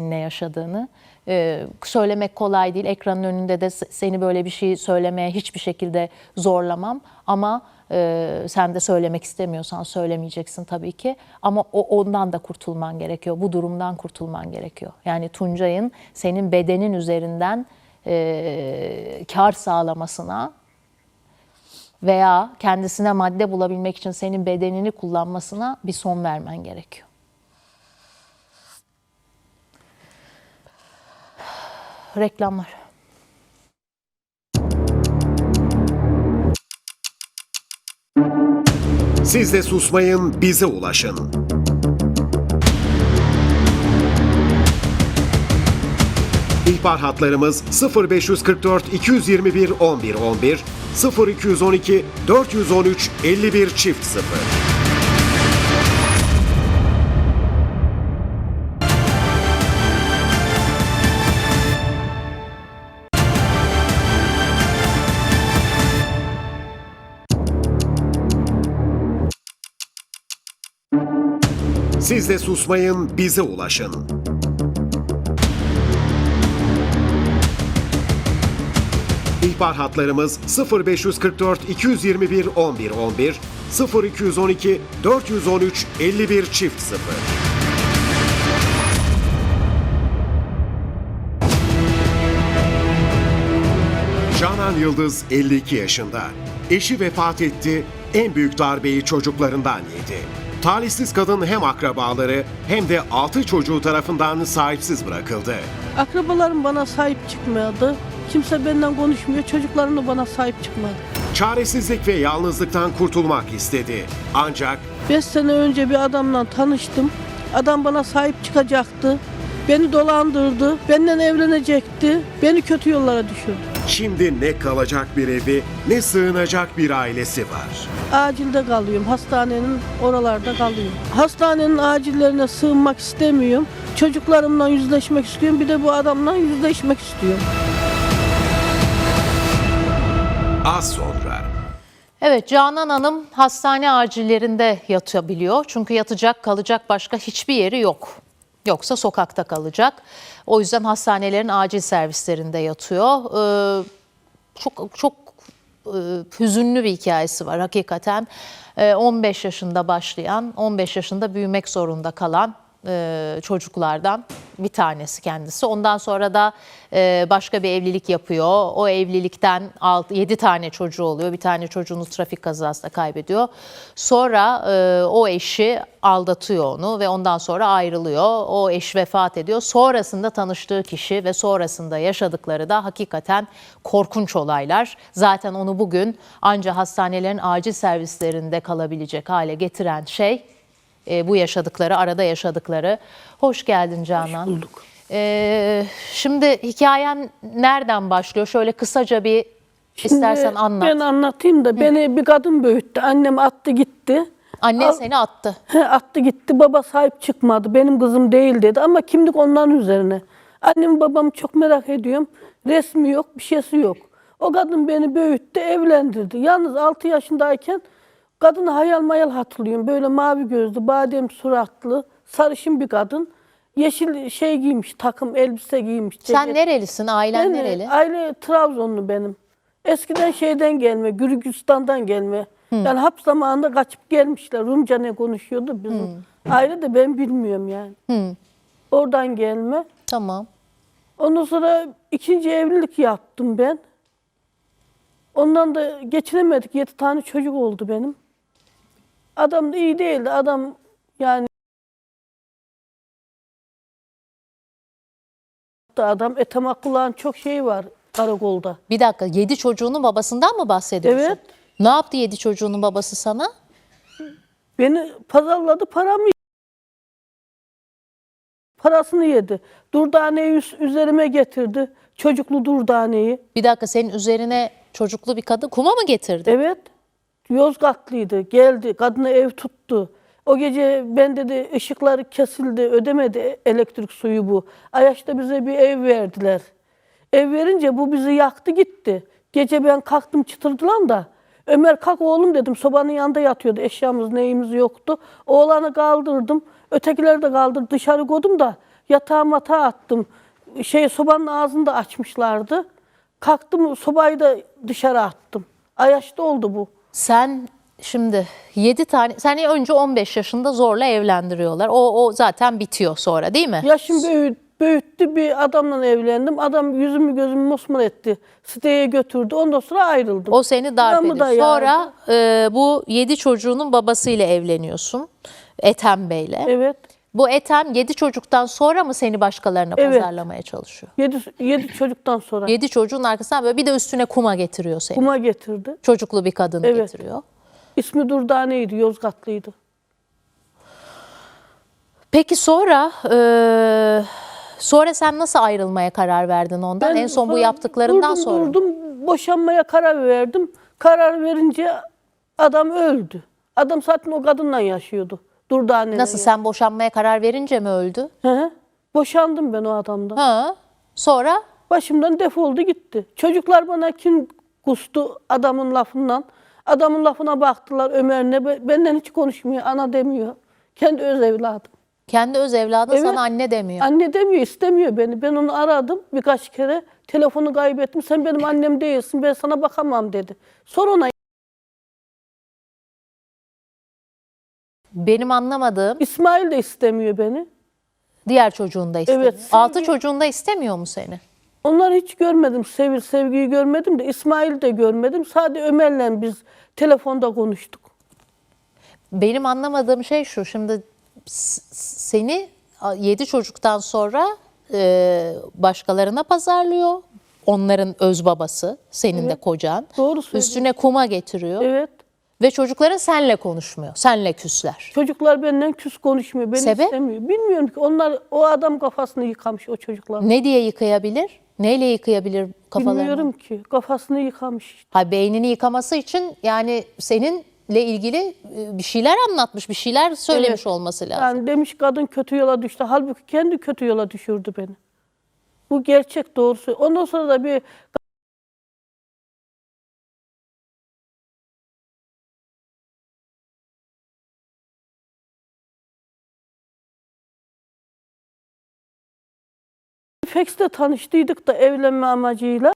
ne yaşadığını. Ee, söylemek kolay değil. Ekranın önünde de seni böyle bir şey söylemeye hiçbir şekilde zorlamam. Ama e, sen de söylemek istemiyorsan söylemeyeceksin tabii ki. Ama o ondan da kurtulman gerekiyor. Bu durumdan kurtulman gerekiyor. Yani Tuncay'ın senin bedenin üzerinden e, kar sağlamasına veya kendisine madde bulabilmek için senin bedenini kullanmasına bir son vermen gerekiyor. Reklamlar. Siz de susmayın, bize ulaşın. İhbar hatlarımız 0544 221 11 11 0212 413 51 çift 0. Siz de susmayın, bize ulaşın. İhbar hatlarımız 0544 221 11 11 0212 413 51 çift 0. Canan Yıldız 52 yaşında. Eşi vefat etti, en büyük darbeyi çocuklarından yedi. Talihsiz kadın hem akrabaları hem de 6 çocuğu tarafından sahipsiz bırakıldı. Akrabalarım bana sahip çıkmadı. Kimse benden konuşmuyor. Çocuklarım da bana sahip çıkmadı. Çaresizlik ve yalnızlıktan kurtulmak istedi. Ancak 5 sene önce bir adamla tanıştım. Adam bana sahip çıkacaktı. Beni dolandırdı. Benden evlenecekti. Beni kötü yollara düşürdü. Şimdi ne kalacak bir evi ne sığınacak bir ailesi var. Acilde kalıyorum. Hastanenin oralarda kalıyorum. Hastanenin acillerine sığınmak istemiyorum. Çocuklarımla yüzleşmek istiyorum. Bir de bu adamla yüzleşmek istiyorum. Az sonra Evet Canan Hanım hastane acillerinde yatabiliyor. Çünkü yatacak kalacak başka hiçbir yeri yok. Yoksa sokakta kalacak. O yüzden hastanelerin acil servislerinde yatıyor. Ee, çok çok e, hüzünlü bir hikayesi var hakikaten. Ee, 15 yaşında başlayan, 15 yaşında büyümek zorunda kalan e, çocuklardan bir tanesi kendisi. Ondan sonra da e, başka bir evlilik yapıyor. O evlilikten 7 tane çocuğu oluyor. Bir tane çocuğunu trafik kazasında kaybediyor. Sonra e, o eşi aldatıyor onu ve ondan sonra ayrılıyor. O eş vefat ediyor. Sonrasında tanıştığı kişi ve sonrasında yaşadıkları da hakikaten korkunç olaylar. Zaten onu bugün anca hastanelerin acil servislerinde kalabilecek hale getiren şey e, bu yaşadıkları, arada yaşadıkları. Hoş geldin Canan. bulduk. E, şimdi hikayen nereden başlıyor? Şöyle kısaca bir istersen Şimdi anlat. Ben anlatayım da beni bir kadın büyüttü. Annem attı gitti. Annen Al- seni attı. He, attı gitti baba sahip çıkmadı benim kızım değil dedi ama kimlik onların üzerine. Annem babamı çok merak ediyorum. Resmi yok bir şeysi yok. O kadın beni büyüttü evlendirdi. Yalnız 6 yaşındayken kadını hayal mayal hatırlıyorum. Böyle mavi gözlü badem suratlı sarışın bir kadın. Yeşil şey giymiş takım elbise giymiş. Sen ceket. nerelisin? Ailen Ben, e, nereli? Aile Trabzonlu benim. Eskiden şeyden gelme, Gürcistan'dan gelme. Yani hap zamanında kaçıp gelmişler. Rumca ne konuşuyordu bizim. Aile de ben bilmiyorum yani. Oradan gelme. Tamam. Ondan sonra ikinci evlilik yaptım ben. Ondan da geçinemedik. Yedi tane çocuk oldu benim. Adam da iyi değildi. Adam yani adam etemak kulağın çok şey var karakolda. Bir dakika. Yedi çocuğunun babasından mı bahsediyorsun? Evet. Ne yaptı yedi çocuğunun babası sana? Beni pazarladı paramı parasını yedi. Durdaneyi üz- üzerime getirdi. Çocuklu durdaneyi. Bir dakika senin üzerine çocuklu bir kadın kuma mı getirdi? Evet. Yozgatlıydı. Geldi. Kadına ev tuttu. O gece ben dedi ışıkları kesildi. Ödemedi elektrik suyu bu. Ayaş'ta bize bir ev verdiler. Ev verince bu bizi yaktı gitti. Gece ben kalktım çıtırdılan da. Ömer kalk oğlum dedim. Sobanın yanında yatıyordu. Eşyamız neyimiz yoktu. Oğlanı kaldırdım. Ötekileri de kaldırdım. Dışarı koydum da Yatağa matağa attım. Şey sobanın ağzını da açmışlardı. Kalktım sobayı da dışarı attım. Ayaşta oldu bu. Sen şimdi 7 tane, seni önce 15 yaşında zorla evlendiriyorlar. O, o zaten bitiyor sonra değil mi? Yaşım büyüt, büyüttü bir adamla evlendim. Adam yüzümü gözümü mosmor etti. Siteye götürdü. Ondan sonra ayrıldım. O seni darp ediyor. da Sonra e, bu 7 çocuğunun babasıyla evleniyorsun. Ethem Bey'le. Evet. Bu Ethem 7 çocuktan sonra mı seni başkalarına Evet. pazarlamaya çalışıyor? Yedi, yedi çocuktan sonra 7 çocuğun arkasından böyle bir de üstüne kuma getiriyor seni. kuma getirdi. Çocuklu bir kadın Evet. getiriyor. İsmi Durdane'ydi, Yozgatlıydı. Peki sonra e, sonra sen nasıl ayrılmaya karar verdin ondan? en son bu yaptıklarından durdum, sonra. Durdum, boşanmaya karar verdim. Karar verince adam öldü. Adam zaten o kadınla yaşıyordu. Durdane'yle. Nasıl sen boşanmaya karar verince mi öldü? Hı hı. Boşandım ben o adamdan. Ha. Sonra Başımdan defoldu gitti. Çocuklar bana kim kustu adamın lafından. Adamın lafına baktılar Ömer'le. Be- Benden hiç konuşmuyor, ana demiyor. Kendi öz evladım. kendi öz evladın Evet. sana anne demiyor. Anne demiyor, istemiyor beni. Ben onu aradım birkaç kere. Telefonu kaybettim. Sen benim annem değilsin, ben sana bakamam dedi. Sor ona. Benim anlamadığım İsmail de istemiyor beni. diğer çocuğun da istemiyor. Evet, Altı sevgi- çocuğun da istemiyor mu seni? Onları hiç görmedim. Sevil, sevgiyi görmedim de İsmail de görmedim. Sadece Ömer'le biz telefonda konuştuk. Benim anlamadığım şey şu. Şimdi s- seni yedi çocuktan sonra e, başkalarına pazarlıyor. Onların öz babası, senin de kocan. Doğru söylüyorsun. Üstüne kuma getiriyor. Evet. Ve çocukların senle konuşmuyor. Senle küsler. Çocuklar benden küs konuşmuyor. Beni Sebep? istemiyor. Bilmiyorum ki onlar o adam kafasını yıkamış o çocuklar. Ne diye yıkayabilir? Neyle yıkayabilir kafalarını? Bilmiyorum ki. Kafasını yıkamış. işte. Ha beynini yıkaması için yani seninle ilgili e, bir şeyler anlatmış, bir şeyler söylemiş Evet. olması lazım. Yani demiş kadın kötü yola düştü. Halbuki kendi kötü yola düşürdü beni. Bu gerçek doğrusu. Ondan sonra da bir Fax'te tanıştıydık da evlenme amacıyla.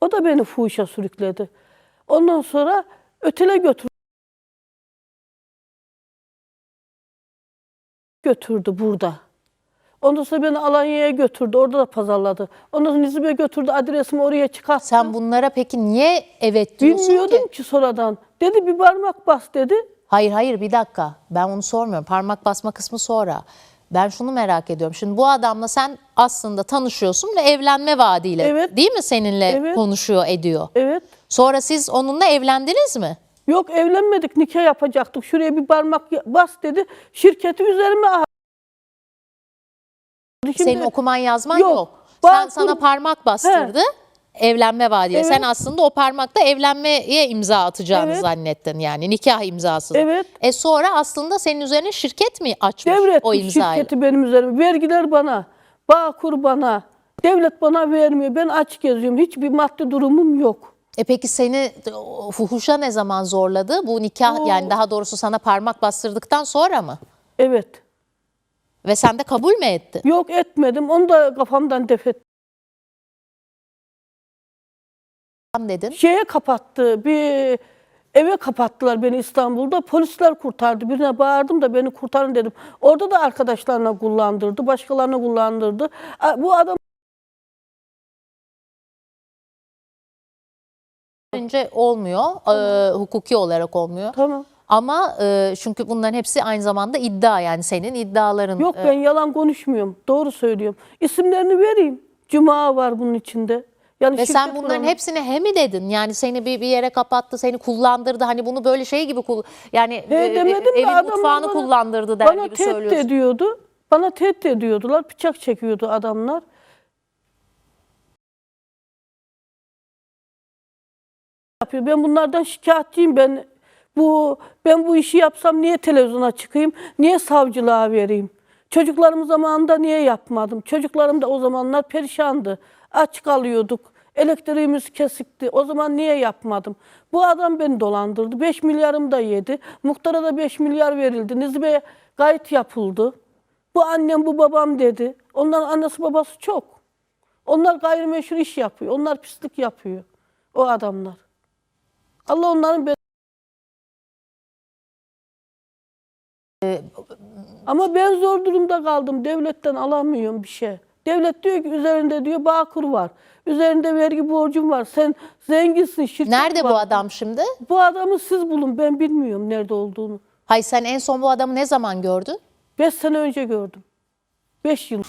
O da beni fuhuşa sürükledi. Ondan sonra ötele götürdü. götürdü burada. Ondan sonra beni Alanya'ya götürdü. Orada da pazarladı. Ondan sonra Nizip'e götürdü. Adresimi oraya çıkarttı. Sen bunlara peki niye evet diyorsun Bilmiyordum ki? ki sonradan. Dedi bir parmak bas dedi. Hayır hayır bir dakika. Ben onu sormuyorum. Parmak basma kısmı sonra. Ben şunu merak ediyorum. Şimdi bu adamla sen aslında tanışıyorsun ve evlenme vaadiyle Evet. değil mi seninle Evet. konuşuyor, ediyor. Evet. Sonra siz onunla evlendiniz mi? Yok evlenmedik nikah yapacaktık. Şuraya bir parmak bas dedi. Şirketi üzerime. Şimdi- Senin okuman yazman yok. Yok. Sen Bağkur- sana parmak bastırdı. Evlenme vaadiyle. Evet. Sen aslında o parmakta evlenmeye imza atacağını Evet. zannettin yani nikah imzası. Evet. E sonra aslında senin üzerine şirket mi açmış Devret o imzayı? şirketi benim üzerime. Vergiler bana. Bağkur bana. Devlet bana vermiyor. Ben aç geziyorum. Hiçbir maddi durumum yok. E peki seni fuhuşa ne zaman zorladı? Bu nikah yani daha doğrusu sana parmak bastırdıktan sonra mı? Evet. Ve sen de kabul mü ettin? Yok etmedim. Onu da kafamdan def ettim. Dedin. Şeye kapattı. Bir eve kapattılar beni İstanbul'da. Polisler kurtardı. Birine bağırdım da beni kurtarın dedim. Orada da arkadaşlarına kullandırdı. Başkalarına kullandırdı. Bu adam Önce olmuyor. e, hukuki olarak olmuyor. tamam. Ama e, çünkü bunların hepsi aynı zamanda iddia yani senin iddiaların. Yok e, ben yalan konuşmuyorum. Doğru söylüyorum. İsimlerini vereyim. Cuma var bunun içinde. Yani Ve sen bunların kuramı- hepsini he mi dedin? Yani seni bir, bir yere kapattı, seni kullandırdı. Hani bunu böyle şey gibi kul yani He, e, demedim de evin adamlar mutfağını bana- kullandırdı der Bana gibi tehdit söylüyorsun. ediyordu. Bana tehdit ediyordular. Bıçak çekiyordu adamlar. yapıyor. Ben bunlardan şikayetçiyim. Ben bu ben bu işi yapsam niye televizyona çıkayım? Niye savcılığa vereyim? Çocuklarım zamanında niye yapmadım? Çocuklarım da o zamanlar perişandı. Aç kalıyorduk. Elektriğimiz kesikti. O zaman niye yapmadım? Bu adam beni dolandırdı. 5 milyarım da yedi. Muhtara da 5 milyar verildi. Nizbe'ye kayıt yapıldı. Bu annem bu babam dedi. Onların annesi babası çok. Onlar gayrimeşru iş yapıyor. Onlar pislik yapıyor. O adamlar. Allah onların be- Ama ben zor durumda kaldım. Devletten alamıyorum bir şey. Devlet diyor ki üzerinde diyor Bağkur var. Üzerinde vergi borcum var. Sen zenginsin. Şirket Nerede bu var. adam şimdi? Bu adamı siz bulun. Ben bilmiyorum nerede olduğunu. Hay sen en son bu adamı ne zaman gördün? Beş sene önce gördüm. Beş yıl.